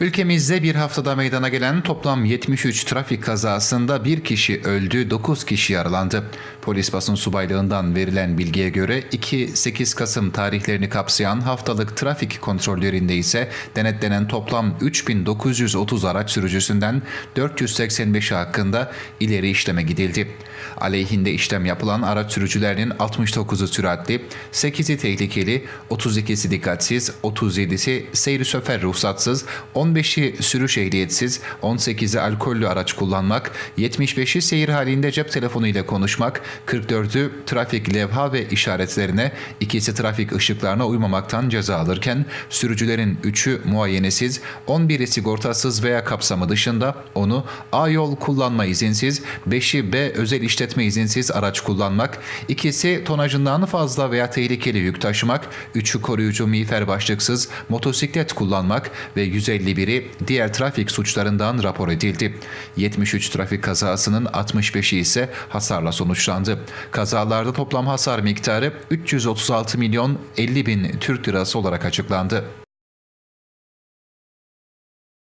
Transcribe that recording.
Ülkemizde bir haftada meydana gelen toplam 73 trafik kazasında bir kişi öldü, 9 kişi yaralandı. Polis basın subaylığından verilen bilgiye göre 2-8 Kasım tarihlerini kapsayan haftalık trafik kontrollerinde ise denetlenen toplam 3930 araç sürücüsünden 485'i hakkında ileri işleme gidildi. Aleyhinde işlem yapılan araç sürücülerinin 69'u süratli, 8'i tehlikeli, 32'si dikkatsiz, 37'si seyri söfer ruhsatsız, 15'i sürüş ehliyetsiz, 18'i alkollü araç kullanmak, 75'i seyir halinde cep telefonu ile konuşmak, 44'ü trafik levha ve işaretlerine, ikisi trafik ışıklarına uymamaktan ceza alırken, sürücülerin 3'ü muayenesiz, 11'i sigortasız veya kapsamı dışında, onu A yol kullanma izinsiz, 5'i B özel işletme izinsiz araç kullanmak, ikisi tonajından fazla veya tehlikeli yük taşımak, 3'ü koruyucu miğfer başlıksız motosiklet kullanmak ve 151'i diğer trafik suçlarından rapor edildi. 73 trafik kazasının 65'i ise hasarla sonuçlandı. Kazalarda toplam hasar miktarı 336 milyon 50 bin Türk lirası olarak açıklandı.